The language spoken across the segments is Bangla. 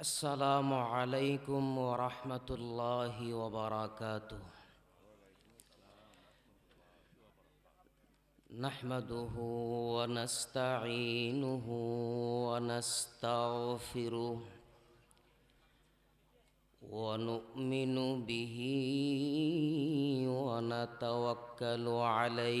السلام عليكم ورحمة الله وبركاته. نحمده ونستعينه ونستغفره ونؤمن به ونتوكل عليه.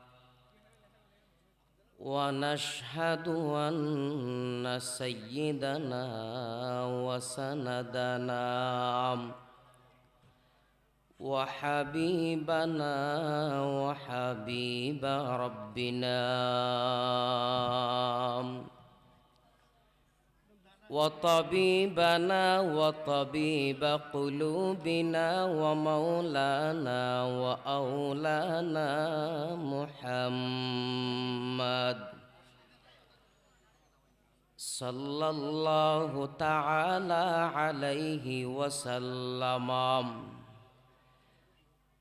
ونشهد أن سيدنا وسندنا وحبيبنا وحبيب ربنا. وطبيبنا وطبيب قلوبنا ومولانا وأولانا محمد. صلى الله تعالى عليه وسلم.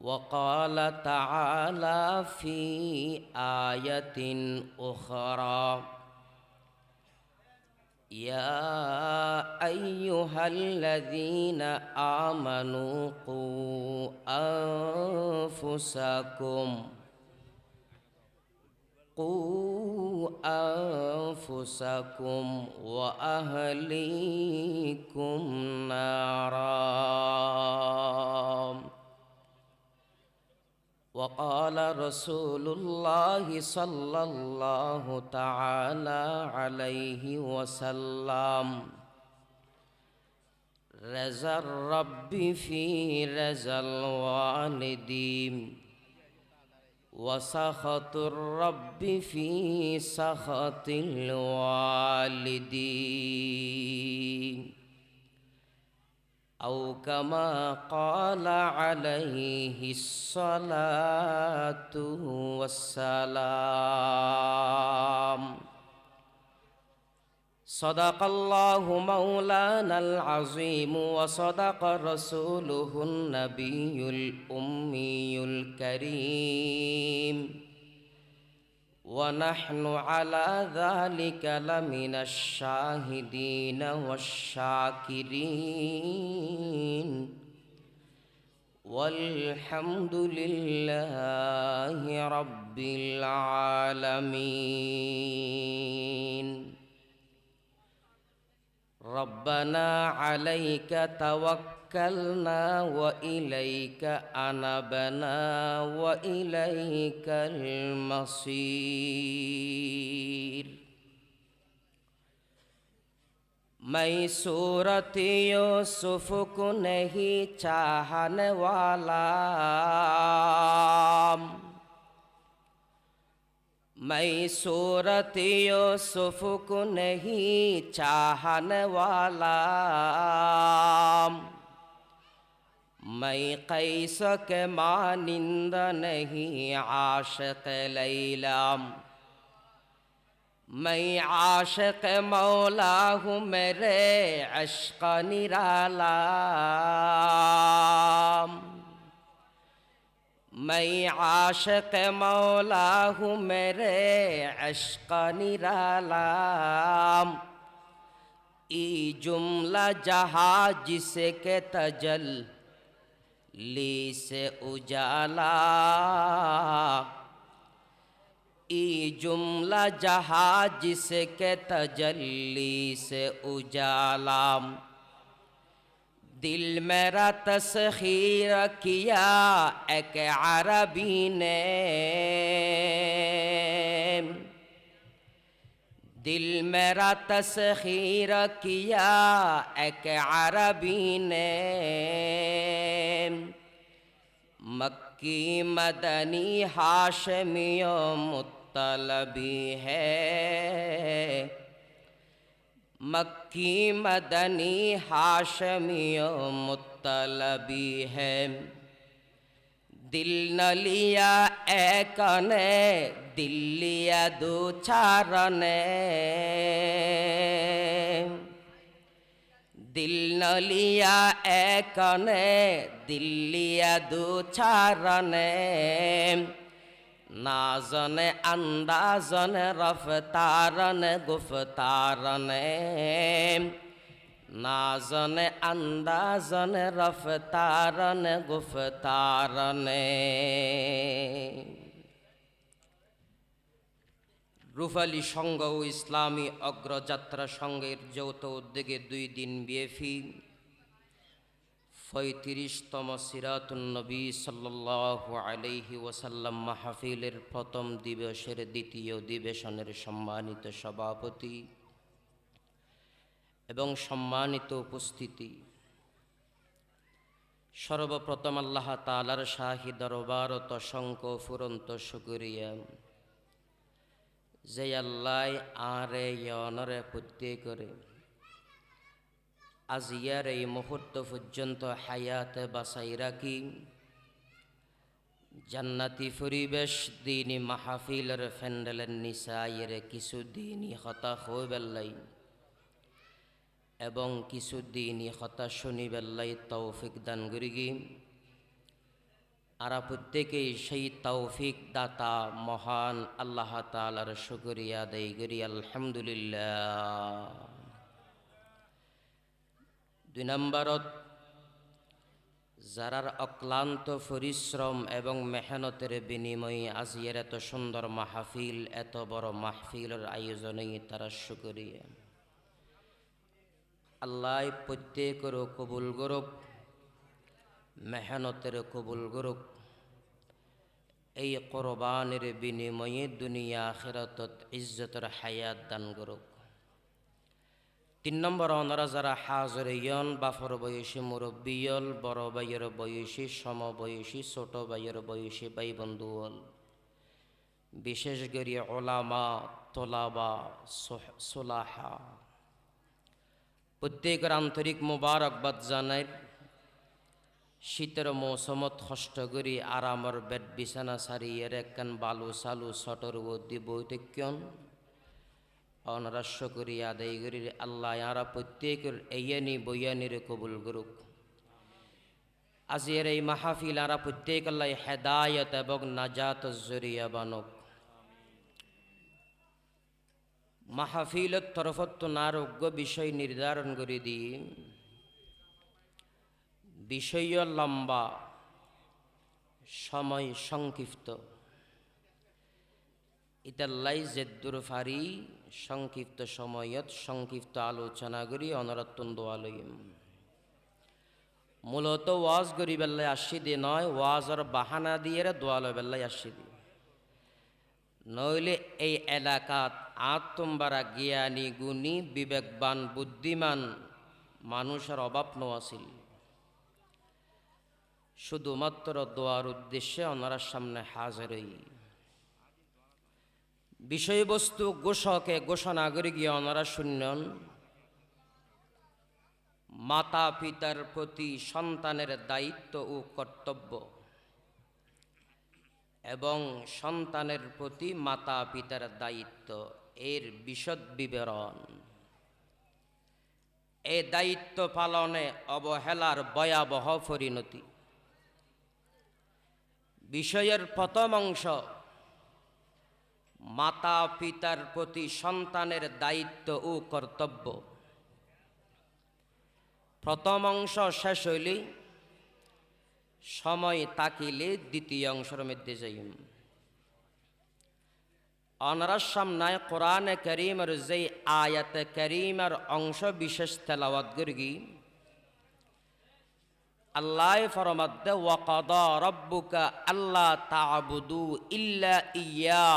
وقال تعالى في آية أخرى يا أيها الذين آمنوا قوا أنفسكم قوا أنفسكم وأهليكم نارا. وقال رسول الله صلى الله تعالى عليه وسلم رزا الرب في رزا الوالدين وسخط الرب في سخط الوالدين. أو كما قال عليه الصلاة والسلام. صدق الله مولانا العظيم وصدق رسوله النبي الأمي الكريم. ونحن على ذلك لمن الشاهدين والشاكرين. والحمد لله رب العالمين. ربنا عليك توكلنا وإليك أنبنا وإليك المصير میں صورت یوسف کو نہیں چاہنے والا میں صورت یوسف کو نہیں چاہنے والا میں قیس کے مانند نہیں عاشق لیلام میں عاشق مولا ہوں میرے عشق نرالا میں عاشق مولا ہوں میرے عشق نرالا ای جملہ جہاں جسے کے تجل ली से उजाला। ई जुमला जहाज़ जिसके तजल्ली से उजाला। दिल मेरा तस्खीर किया एक अरबी ने। دل میرا تسخیر کیا، ایک عربی نے۔ مکی مدنی حاشمیوں مطلبی ہے۔ مکی مدنی حاشمیوں مطلبی ہے۔ دل نہ لیا اے کنے দিল্লিয়া দু চারণে দিল নলিয়া একনে দিল্লিয়া দু ছারণে নাজনে আন্দাজনে রফতারনে গুফতারনে নাজনে আন্দাজনে রফতারনে গুফতারনে রুফালি সংঘ ও ইসলামী অগ্রযাত্রা সংঘের যৌথ উদ্যোগে দুই দিন বিএফি পঁয়ত্রিশতম সিরাতুন্নবী সাল্লাহ আলাইহি ওসাল্লাম মাহফিলের প্রথম দিবসের দ্বিতীয় অধিবেশনের সম্মানিত সভাপতি এবং সম্মানিত উপস্থিতি। সর্বপ্রথম আল্লাহ তালার শাহী দরবারত অসংখ্য ফুরন্ত শুকুরিয়া। যে আল্লাহ আরে অনরে প্রত্যয় করে। আজ ইয়ার এই মুহূর্ত পর্যন্ত হায়াতে বাসাই রাখি। জান্নাতি পরিবেশ দিনই মাহফিলের ফ্যান্ডেলের নিসাইয়ের কিছু দিনই হতা হয়ে বেল্লাই এবং কিছু দিনই শুনি বেল্লাই তৌফিক দান আর প্রত্যেকেই সেই তৌফিক দাতা মহান আল্লাহ তালার শুকরিয়া দেই করি, আলহামদুলিল্লাহ। দুই নম্বরত যারার অক্লান্ত পরিশ্রম এবং মেহনতের বিনিময়ে আজিয়ের এত সুন্দর মাহফিল, এত বড় মাহফিলের আয়োজনে তারা শুকরিয়া। আল্লাহ প্রত্যেকের কবুল গরব মেহনতের কবুল গরব এই কোরবানের বিনিময়ে দুনিয়া আখেরাতত ইজ্জতের হায়াত দান গরব তিন নম্বর অনরা যারা হাজর ইয়ন, বাফর বয়সী মুরব্বিয়ল বড় ভাইয়ের বয়সী সমবয়সী ছোট ভাইয়ের বয়সী ভাই বন্ধুল বিশেষ করে ওলামা, তোলাবা সোলাহা। প্রত্যেকের আন্তরিক মুবারকবাদ জানাই শীতের মৌসুমত কষ্ট করি আরামর বেড বিছানা সারি, এর একখান বালু সালু সটর দি বৈতক্যন অনারা শুকরিয়া আদায় করি, আল্লাহ ইয়ারা প্রত্যেকের এইয়ানি বইয়ানির কবুল করুক। আজিয়ের এই মাহফিল আরা প্রত্যেক আল্লাহ হেদায়ত এবং নাজাত জরিয়া বানক। মাহফিলত তরফত নারোগ্য বিষয় নির্ধারণ করে দিই। বিষয় লম্বা, সময় সংক্ষিপ্ত। ইতাল্লাই জেদ্দুর ফারি সংক্ষিপ্ত সময়ত সংক্ষিপ্ত আলোচনা করি অনরত্তন দোয়ালইম মূলত ওয়াজ করি বেল্লাই আসি দি নয়, ওয়াজর বাহানা দিয়ে দোয়ালো বেল্লাই আসি দি নইলে এই এলাকাত আত্মবারা জ্ঞানী গুণী, বিবেকবান, বুদ্ধিমান মানুষের অভাব ন আছিল শুধুমাত্র দোয়ার উদ্দেশ্যে ওনার সামনে হাজিরই। বিষয়বস্তু ঘোষকে ঘোষণা করে গিয়ে ওনারা শুনলেন মাতা পিতার প্রতি সন্তানের দায়িত্ব ও কর্তব্য এবং সন্তানের প্রতি মাতা পিতার দায়িত্ব, এর বিশদ বিবরণ। এ দায়িত্ব পালনে অবহেলার ভয়াবহ পরিণতি। বিষয়ের প্রথম অংশ মাতা পিতার প্রতি সন্তানের দায়িত্ব ও কর্তব্য। প্রথম অংশ শেষ হইলে, সময় তাকিলে দ্বিতীয় অংশের মধ্যে যাইম। অনারার সামনায় কোরআনে করিমের যে আয়াত করিমের অংশ বিশেষ তেলাওয়াত গর্গি আল্লাহ ফরমাদ্দে ওয়াকাদ রব্বুকা আল্লাহ তাবুদু ইল্লা ইয়া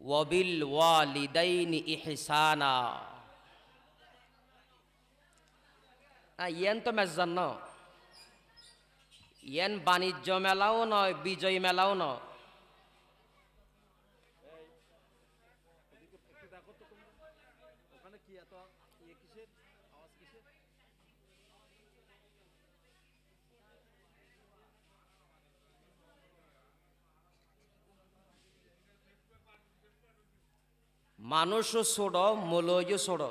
ওয়াবিল ওয়ালিদাইনি ইহসানা ইয়েন তো মেজান ন ইয়েন বাণিজ্য মেলাও নয় বিজয় মেলাও নয় ওখানে কি এত ইয়ে কিসের আওয়াজ কিসের মানুষও ছোট মূলও ছোট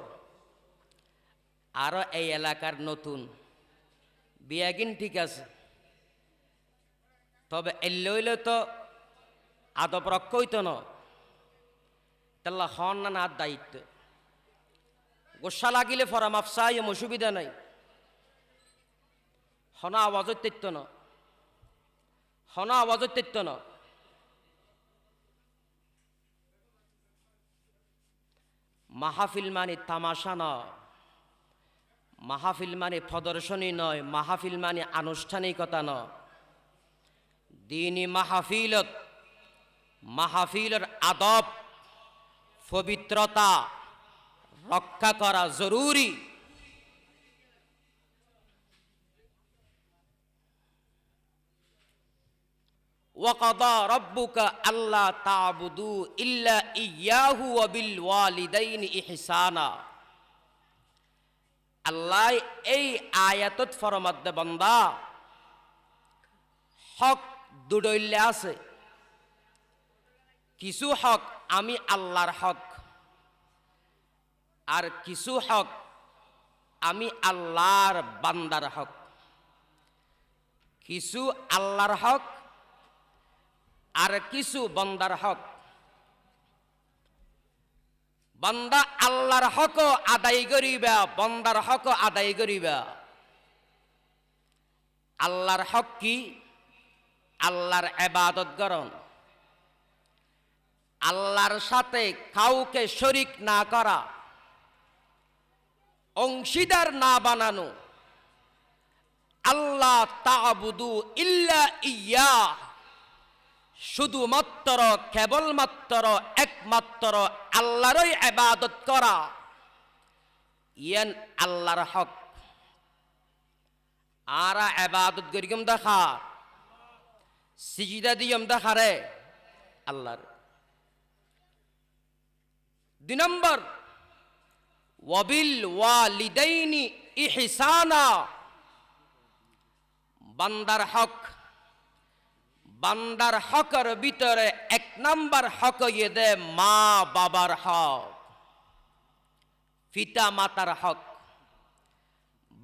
আরও এই এলাকার নতুন। বিয়াগিন ঠিক আছে। তবে এল্লইলে তো আদব রক্ষইত ন তাল্লা হন না না দায়িত্ব। গোসা লাগিলে ফরাম আফসাই অসুবিধা নাই। হনা আওয়াজের তেত্য ন হনা আওয়াজের তেত্য ন মাহফিল মানে তামাশা নয়। মাহাফিল মানে প্রদর্শনী নয়, মাহাফিল মানে আনুষ্ঠানিকতা নয়। দিনী মাহাফিলত, মাহাফিলের আদব, পবিত্রতা রক্ষা করা জরুরি। ওয়াকাদা রব্বুকা আল্লাহ তাবুদু ইল্লা ইয়াহু অবিল ওয়ালিদাইন ইহসানা। আল্লাহ এই আয়াতত ফরমাদ্দে, বন্দা, হক দুডইল্লে আছে। কিছু হক আমি আল্লাহর হক, আর কিছু হক আমি আল্লাহর বান্দার হক। কিছু আল্লাহর হক আর কিছু বন্দার হক। বন্দা আল্লাহর হক আদায় করিবা, বন্দার হক আদায় করিবা। আল্লাহর হক কি? আল্লাহর এবাদত করণ। আল্লাহর সাথে কাউকে শরিক না করা। অংশীদার না বানানো। আল্লাহ তাবুদু ইল্লা ইয়া। শুধুমাত্র, কেবলমাত্র, একমাত্র আল্লাহরই আবাদত করা। ইয়ান আল্লাহর হক। আরা আবাদত করিম দেখা। সিজিদা দিয়ম দেখা রে। আল্লাহর। দুই নম্বর, ওয়াবিল ওয়ালিদাইনি ইহসানা। বান্দার হক বান্দার হকের ভিতরে এক নাম্বার হক ইয়ে দে মা বাবার হক। পিতা মাতার হক।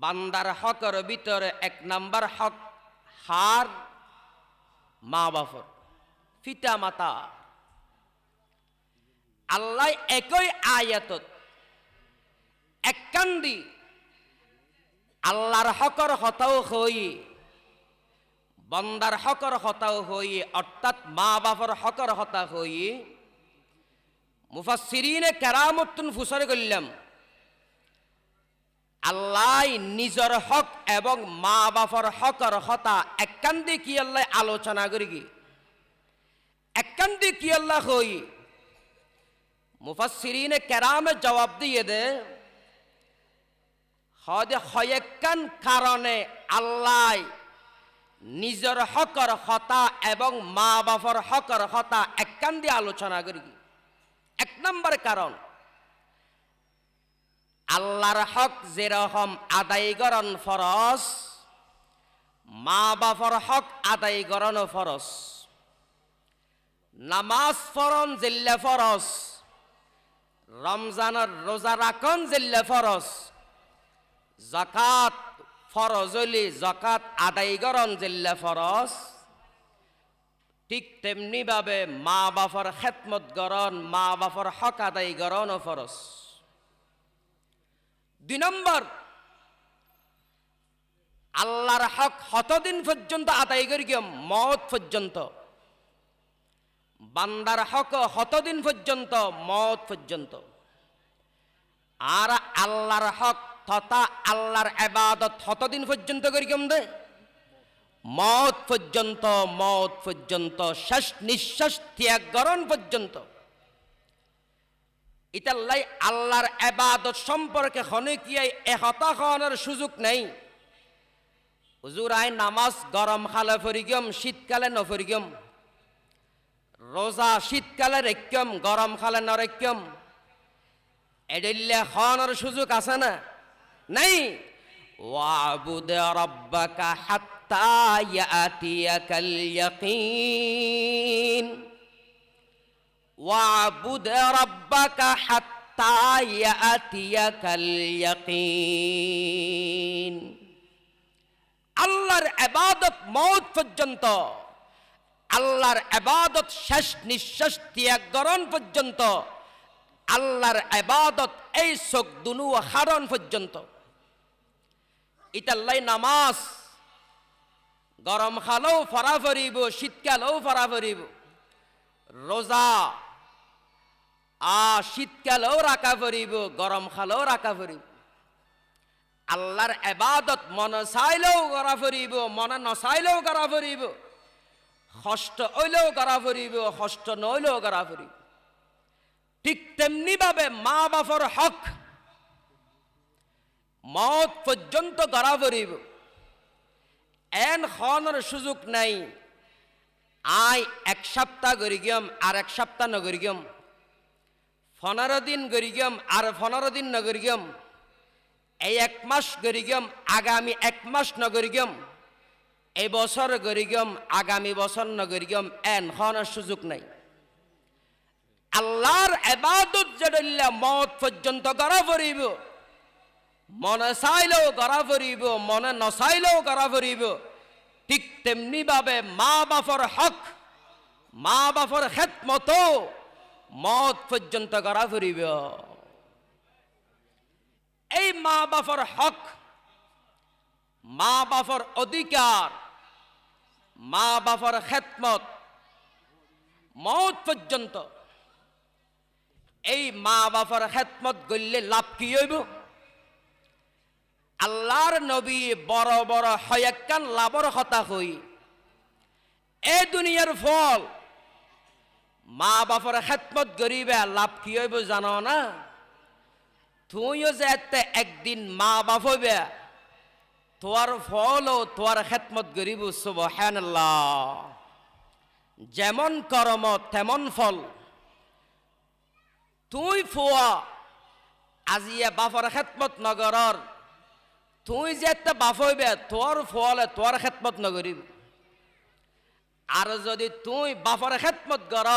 বান্দার হকের ভিতরে এক নাম্বার হক হার, মা বাপর, পিতা মাতা। আল্লাহ একই আয়াতত এককান্দি আল্লাহর হকর হতাও হই। বন্দার হকর হতাও হই, অর্থাৎ মা বাপর হকর হতা হই। মুফাসিরিনে কেরামতুন ফুসর করলাম আল্লাহ নিজর হক এবং মা বাপর হকর হতা এককান্দি কি আল্লাহ আলোচনা করি কি এককান্দি কি আল্লাহ হই? মুফাসিরিনে কেরামে জবাব দিয়ে দে। হয়েকান কারণে আল্লাহ নিজের হকর হতা এবং মা বাপর হকর হতা এককান দিয়ে আলোচনা করি এক নম্বর কারণ, আল্লাহর হক যেরকম আদায় করন ফরস মা বাপর হক আদায় করন ফরস নামাজ ফরন জিল্লে ফরস রমজানের রোজা রাখন জিল্লে ফরস জাকাত ফরজ হইলে জাকাত আদায় করন জিল্লে ফরজ। ঠিক তেমনি ভাবে মা বাপর খেতমত গরণ মা বাপর হক আদায় গরণ ও ফরজ। দুই নম্বর, আল্লাহর হক হতদিন পর্যন্ত আদায় করি গিয়ে মত পর্যন্ত। বান্দার হক হতদিন পর্যন্ত, মত পর্যন্ত। আর আল্লাহর হক তথা আল্লাহর এবাদত হতদিন পর্যন্ত করি কেম দে? মত পর্যন্ত মত পর্যন্ত, শেষ নিঃশ্বাস ত্যাগ গরণ পর্যন্ত। ইতাল্লাই আল্লাহর এবাদত সম্পর্কে হনকিয়াই এহতা খাওয়ানোর সুযোগ নেই। হুজুর আই নামাজ গরম খালে ফরিগম শীতকালে নফরিগম রোজা শীতকালে রেক্যম গরম খালে নরেক্যম এডিল্লে খাওয়ানোর সুযোগ আছে না? নাই ওয়াবুদ রব্বাকা হাত্তা ইয়াতিয়াকাল ইয়াকিন ওয়াবুদ রব্বাকা হাত্তা ইয়াতিয়াকাল ইয়াকিন আল্লাহর ইবাদত মৌত পর্যন্ত আল্লাহর ইবাদত শেষ নিঃশ্বাস ত্যাগ গরণ পর্যন্ত আল্লাহর ইবাদত এই চোখ দুনু হারণ পর্যন্ত ইতাল্লাই নামাজ। গরম খালেও ফরা ফরিব শীতকালেও ফরা ফরিব রোজা, আ, শীতকালেও রাখা ফরিব গরম খালেও রাখা ফরিব আল্লাহর এবাদত মন চাইলেও করা ফরিব মনে নচাইলেও করা ফরিব কষ্ট হইলেও করা ফরিব কষ্ট নইলেও করা ফরিব ঠিক তেমনি ভাবে মা বাপর হক মত পর্যন্ত গড়া ফরিব এন খনের সুযোগ নাই। আই এক সপ্তাহ গড়ি গিয়ম, আর এক সপ্তাহ নগরি গিয়ম। পনেরো দিন গড়ি গিয়ম, আর পনেরো দিন নগরি গিয়ম। এই এক মাস গড়ি গিয়ম, আগামী এক মাস নগরি গিয়ম। এই বছর গড়ি গিয়ম, আগামী বছর নগরি গিয়ম, এন খনের সুযোগ নাই। আল্লাহর এবাদত যেডল্লা মত পর্যন্ত গড়া ফরিব মনে চাইলেও গড়া ফরিব মনে নচাইলেও গড়া ফরিব ঠিক তেমনি ভাবে মা বাপর হক, মা বাপর খেতমত মত পর্যন্ত গড়া ফরিব এই মা বাপর হক, মা বাপর অধিকার মা বাপর খেতমত মত পর্যন্ত এই মা বাপর খেতমত গড়লে লাভ কি হইব? আল্লাহর নবী বড় বড় হয়াক্কান লাভর হতা হই। এ দুনিয়ার ফল। মা বাপর খেতমত গরিবে, লাভ কি হইব জানো না? তুইও যে এতে একদিন মা বাপ হইবে তোর ফলও তোর খেতমত গরিব, সুবহানাল্লাহ। যেমন কর্ম, তেমন ফল। তুই ফুয়া আজিয়া বাপর খেতমত নগরর তুই যে একটা বাপ হইবে, তোর ফলে তোর খেতমত নগরিব। আর যদি তুই বাপর খেদমত কর,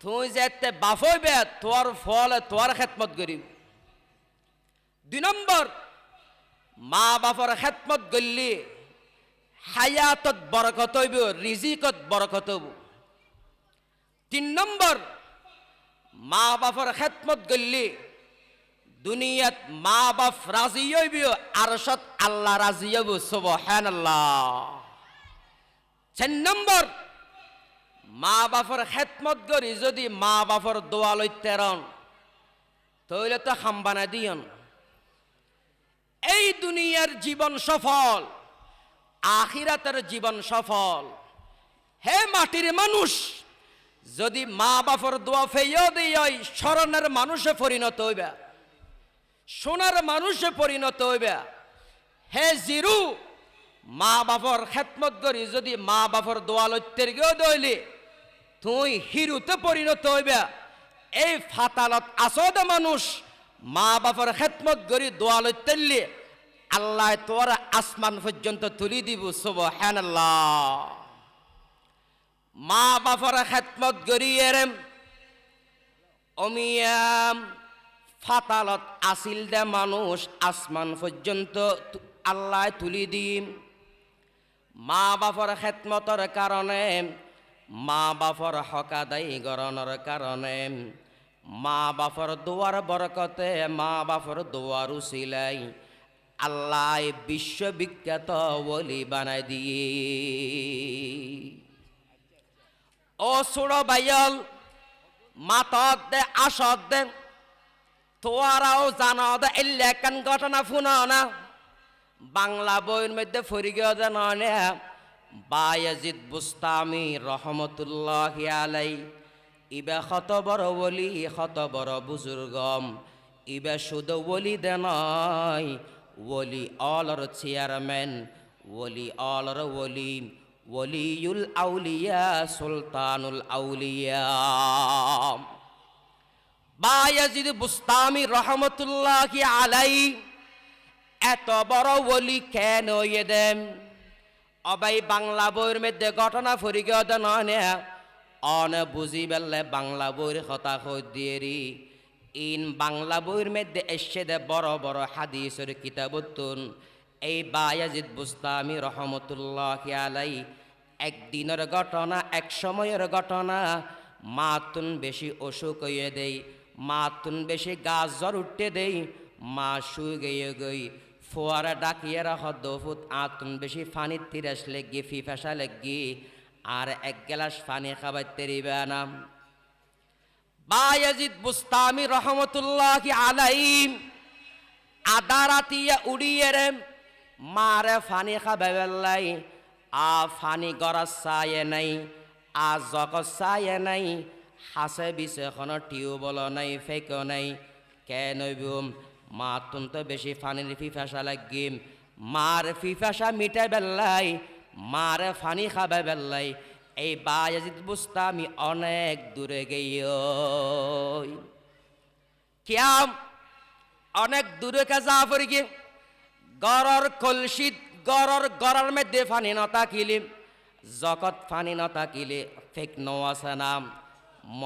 তুই যেতে বাপ হইবে, তোর ফলে তোর খেদমত করিব। দুই নম্বর, মা বাপর খেতমত করলি, হায়াতত বরকত হইব, রিজিকত বরকত হইব। তিন নম্বর, মা বাপর খেতমত করলি দুনিয়াত মা বাপ রাজি হইব, আরশত আল্লাহ রাজি হইব, সুবহানাল্লাহ। চার নম্বর মা বাপর খেদমত করি, যদি মা বাপর দোয়া লইতেরন তইলে তো খাম্বানা দিয়ন। এই দুনিয়ার জীবন সফল, আখিরাতের জীবন সফল। হে মাটির মানুষ, যদি মা বাপর দোয়া ফেইও দিই স্মরণের মানুষে পরিণত হইবা। সোনার মানুষে পরিণত হইবে। হে জিরু, মা বাপর খেদমত করি, যদি মা বাপর দোয়া লইতের গেও দইলি, তুই হিরুতে পরিণত হইবে। এই ফাতালত আসদ মানুষ মা বাপর খেদমত করি দোয়া লইতেলি আল্লাহ তোর আসমান পর্যন্ত তুলি দিব, সুবহানাল্লাহ। মা বাপর খেদমত করি, এরেম, অমিয়াম ফাতালত আসিল দে মানুষ আসমান পর্যন্ত আল্লাহ তুলি দিম। মা বাপর খেদমতর কারণে, মা বাপর হকাদাই গরণর কারণে, মা বাপর দোয়ার বরকতে, মা বাপর দোয়ার উচিলাই আল্লাহ বিশ্ববিখ্যাত বলি বানাই দিয়ে ও সুড়ো বাইল মাতত দে আসত দে তোয়ারাও জানা দে এলাকান ঘটনা ফুনা না। বাংলা বইয়ের মধ্যে ফরিগিয়ে দেন বায়াজিদ বুস্তামি রহমতুল্লাহ আলাই। ইবে শত বড় বলি শত বড় বুজুর্গম। ইবে শুধু বলি দে নয় ওলি অলর চেয়ারম্যান ওলি অলর ওলি ওলিউল আউলিয়া, সুলতানুল আউলিয়া। বায়াজিদ বুস্তামি রহমতুল্লাহ আলাই। এত বড় বলি কেন ইয়ে দেন? অবাই বাংলা বইয়ের মধ্যে ঘটনা ফুরিগে নয় অন বুঝি বেললে বাংলা বইয়ের কথা দিয়েরি। ইন বাংলা বইয়ের মধ্যে এসে দে বড় বড় হাদিসের কিতাবতুন এই বায়াজিদ বুস্তামি রহমতুল্লাহ আলাই একদিনের ঘটনা, এক সময়ের ঘটনা, মাতুন বেশি অসুখ হয়ে দেই মাতুন বেশি গাছ জ্বর উঠতে দেই, মা শুয়ে গিয়ে গই। ফোয়ারা ডাকিয়ে রাখ দফুত, আতুন বেশি ফানির তিরাস লেগি ফিফাসা লেগি আর এক গ্লাস পানি খাবার তেরিবে না। বায়াজিদ বুস্তামি রহমতুল্লাহ আলাইম আদা রাতিয়া উড়িয়ে রে, মারে ফানি খাবে বেল্লাই আ ফানি গড়ার চায়ে নাই, আ জগৎ চায়ে নাই হাসে বিছে এখন টিউবল নাই ফেক নাই। কেন মা তুন্ত বেশি ফানির ফিফাসা লাগিম মার ফিফাসা মিটাই বেল্লাই, মার ফানি খাবে বেল্লাই। এই বায়াজিদ বুস্তা আমি অনেক দূরে গেই কিয়াম? অনেক দূরে কাজা পড়ি গরর কলসিত, গরর গরর মধ্যে ফানি নতা কিলি জগত ফানি নতা কিলে ফেক আছে নাম।